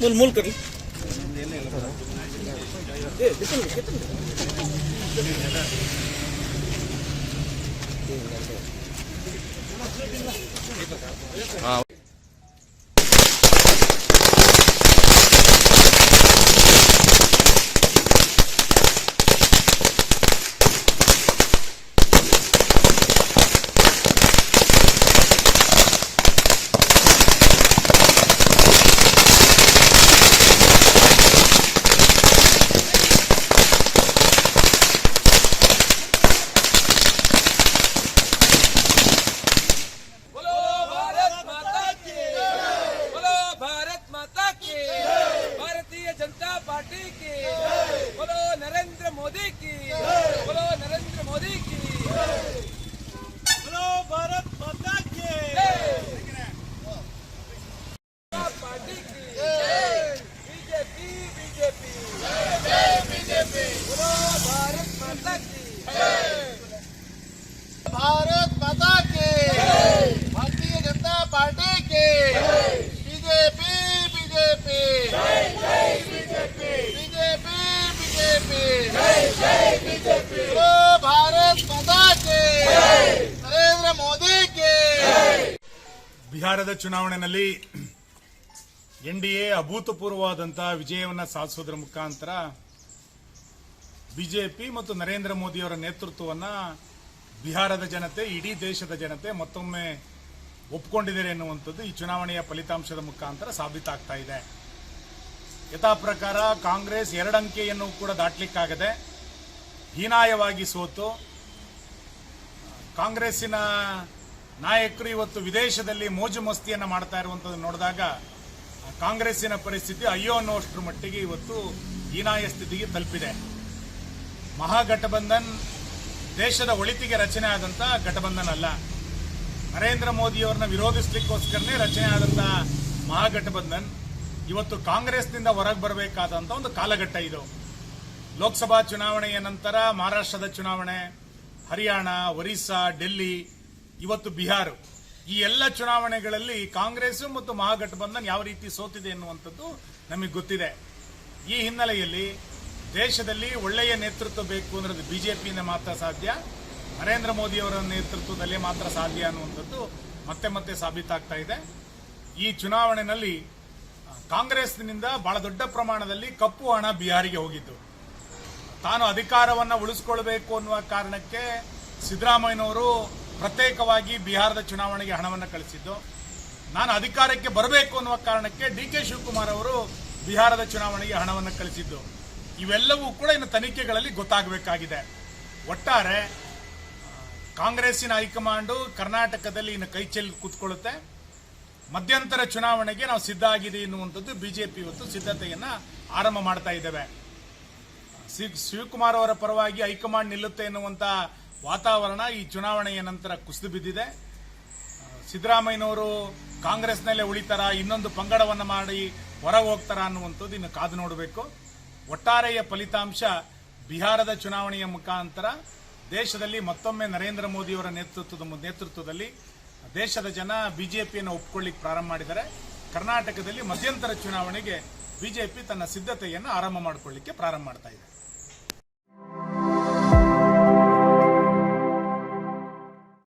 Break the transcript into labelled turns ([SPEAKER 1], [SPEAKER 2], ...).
[SPEAKER 1] मूल मूल कर
[SPEAKER 2] बोलो भारत माता की भारत माता के भारतीय जनता पार्टी के बीजेपी बीजेपी बीजेपी
[SPEAKER 3] बीजेपी ओ भारत माता के नरेंद्र मोदी के
[SPEAKER 4] ಬಿಹಾರದ ಚುನಾವಣೆಯಲ್ಲಿ ಎನ್ ಡಿ ಎ ಅಭೂತಪೂರ್ವವಾದಂತಹ ವಿಜಯವನ್ನು ಸಾಧಿಸೋದ್ರ ಮುಖಾಂತರ ಬಿಜೆಪಿ ಮತ್ತು ನರೇಂದ್ರ ಮೋದಿಯವರ ನೇತೃತ್ವವನ್ನು ಬಿಹಾರದ ಜನತೆ, ಇಡೀ ದೇಶದ ಜನತೆ ಮತ್ತೊಮ್ಮೆ ಒಪ್ಕೊಂಡಿದ್ದಾರೆ ಎನ್ನುವಂಥದ್ದು ಈ ಚುನಾವಣೆಯ ಫಲಿತಾಂಶದ ಮುಖಾಂತರ ಸಾಬೀತಾಗ್ತಾ ಇದೆ. ಯಥಾ ಪ್ರಕಾರ ಕಾಂಗ್ರೆಸ್ ಎರಡಂಕೆಯನ್ನು ಕೂಡ ದಾಟಲಿಕ್ಕಾಗದೆ ಹೀನಾಯವಾಗಿ ಸೋತು. ಕಾಂಗ್ರೆಸ್ಸಿನ ನಾಯಕರು ಇವತ್ತು ವಿದೇಶದಲ್ಲಿ ಮೋಜು ಮಸ್ತಿಯನ್ನು ಮಾಡ್ತಾ ಇರುವಂಥದ್ದು ನೋಡಿದಾಗ ಕಾಂಗ್ರೆಸ್ಸಿನ ಪರಿಸ್ಥಿತಿ ಅಯ್ಯೋ ಅನ್ನುವಷ್ಟರ ಮಟ್ಟಿಗೆ ಇವತ್ತು ಹೀನಾಯ ಸ್ಥಿತಿಗೆ ತಲುಪಿದೆ. ಮಹಾಗಠಬಂಧನ್ ದೇಶದ ಒಳಿತಿಗೆ ರಚನೆ ಆದಂಥ ಘಟಬಂಧನ್ ಅಲ್ಲ. ನರೇಂದ್ರ ಮೋದಿಯವ್ರನ್ನ ವಿರೋಧಿಸಲಿಕ್ಕೋಸ್ಕರನೇ ರಚನೆ ಆದಂಥ ಮಹಾಗಠಬಂಧನ್ ಇವತ್ತು ಕಾಂಗ್ರೆಸ್ನಿಂದ ಹೊರಗೆ ಬರಬೇಕಾದಂತ ಒಂದು ಕಾಲಘಟ್ಟ ಇದು. ಲೋಕಸಭಾ ಚುನಾವಣೆಯ ನಂತರ ಮಹಾರಾಷ್ಟ್ರದ ಚುನಾವಣೆ, ಹರಿಯಾಣ, ಒರಿಸ್ಸಾ, ಡೆಲ್ಲಿ, ಇವತ್ತು ಬಿಹಾರ. ಈ ಎಲ್ಲ ಚುನಾವಣೆಗಳಲ್ಲಿ ಕಾಂಗ್ರೆಸ್ ಮತ್ತು ಮಹಾಗಠಬಂಧನ್ ಯಾವ ರೀತಿ ಸೋತಿದೆ ಎನ್ನುವಂಥದ್ದು ನಮಗೆ ಗೊತ್ತಿದೆ. ಈ ಹಿನ್ನೆಲೆಯಲ್ಲಿ ದೇಶದಲ್ಲಿ ಒಳ್ಳೆಯ ನೇತೃತ್ವ ಬೇಕು ಅನ್ನೋದು ಬಿಜೆಪಿಯಿಂದ ಮಾತ್ರ ಸಾಧ್ಯ. ನರೇಂದ್ರ ಮೋದಿಯವರ ನೇತೃತ್ವದಲ್ಲಿ ಮಾತ್ರ ಸಾಧ್ಯ ಅನ್ನುವಂಥದ್ದು ಮತ್ತೆ ಮತ್ತೆ ಸಾಬೀತಾಗ್ತಾ ಇದೆ. ಈ ಚುನಾವಣೆಯಲ್ಲಿ ಕಾಂಗ್ರೆಸ್ನಿಂದ ಬಹಳ ದೊಡ್ಡ ಪ್ರಮಾಣದಲ್ಲಿ ಕಪ್ಪು ಹಣ ಬಿಹಾರಿಗೆ ಹೋಗಿದ್ದು. ತಾನು ಅಧಿಕಾರವನ್ನ ಉಳಿಸ್ಕೊಳ್ಬೇಕು ಅನ್ನುವ ಕಾರಣಕ್ಕೆ ಸಿದ್ದರಾಮಯ್ಯನವರು ಪ್ರತ್ಯೇಕವಾಗಿ ಬಿಹಾರದ ಚುನಾವಣೆಗೆ ಹಣವನ್ನು ಕಳಿಸಿದ್ದು. ನಾನು ಅಧಿಕಾರಕ್ಕೆ ಬರಬೇಕು ಅನ್ನುವ ಕಾರಣಕ್ಕೆ ಡಿ ಕೆ ಶಿವಕುಮಾರ್ ಅವರು ಬಿಹಾರದ ಚುನಾವಣೆಗೆ ಹಣವನ್ನು ಕಳಿಸಿದ್ದು. ಇವೆಲ್ಲವೂ ಕೂಡ ಇನ್ನು ತನಿಖೆಗಳಲ್ಲಿ ಗೊತ್ತಾಗಬೇಕಾಗಿದೆ. ಒಟ್ಟಾರೆ ಕಾಂಗ್ರೆಸ್ಸಿನ ಹೈಕಮಾಂಡು ಕರ್ನಾಟಕದಲ್ಲಿ ಇನ್ನು ಕೈ ಚೆಲ್ಲಿ ಕೂತ್ಕೊಳ್ಳುತ್ತೆ. ಮಧ್ಯಂತರ ಚುನಾವಣೆಗೆ ನಾವು ಸಿದ್ಧ ಆಗಿದೆ ಎನ್ನುವಂಥದ್ದು ಬಿಜೆಪಿ ಇವತ್ತು ಸಿದ್ಧತೆಯನ್ನು ಆರಂಭ ಮಾಡ್ತಾ ಇದ್ದೇವೆ. ಸಿ- ಶಿವಕುಮಾರ್ ಅವರ ಪರವಾಗಿ ಹೈಕಮಾಂಡ್ ನಿಲ್ಲುತ್ತೆ ಎನ್ನುವಂಥ ವಾತಾವರಣ ಈ ಚುನಾವಣೆಯ ನಂತರ ಕುಸಿದು ಬಿದ್ದಿದೆ. ಸಿದ್ದರಾಮಯ್ಯನವರು ಕಾಂಗ್ರೆಸ್ನಲ್ಲೇ ಉಳಿತಾರ, ಇನ್ನೊಂದು ಪಂಗಡವನ್ನು ಮಾಡಿ ಹೊರ ಹೋಗ್ತಾರ ಅನ್ನುವಂಥದ್ದು ಇನ್ನು ಕಾದು ನೋಡಬೇಕು. ಒಟ್ಟಾರೆಯ ಫಲಿತಾಂಶ ಬಿಹಾರದ ಚುನಾವಣೆಯ ಮುಖಾಂತರ ದೇಶದಲ್ಲಿ ಮತ್ತೊಮ್ಮೆ ನರೇಂದ್ರ ಮೋದಿಯವರ ನೇತೃತ್ವದ ನೇತೃತ್ವದಲ್ಲಿ ದೇಶದ ಜನ ಬಿಜೆಪಿಯನ್ನು ಒಪ್ಕೊಳ್ಳಿಕ್ಕೆ ಪ್ರಾರಂಭ ಮಾಡಿದರೆ ಕರ್ನಾಟಕದಲ್ಲಿ ಮಧ್ಯಂತರ ಚುನಾವಣೆಗೆ ಬಿಜೆಪಿ ತನ್ನ ಸಿದ್ಧತೆಯನ್ನು ಆರಂಭ ಮಾಡಿಕೊಳ್ಳಿಕ್ಕೆ ಪ್ರಾರಂಭ ಮಾಡ್ತಾ ಇದೆ.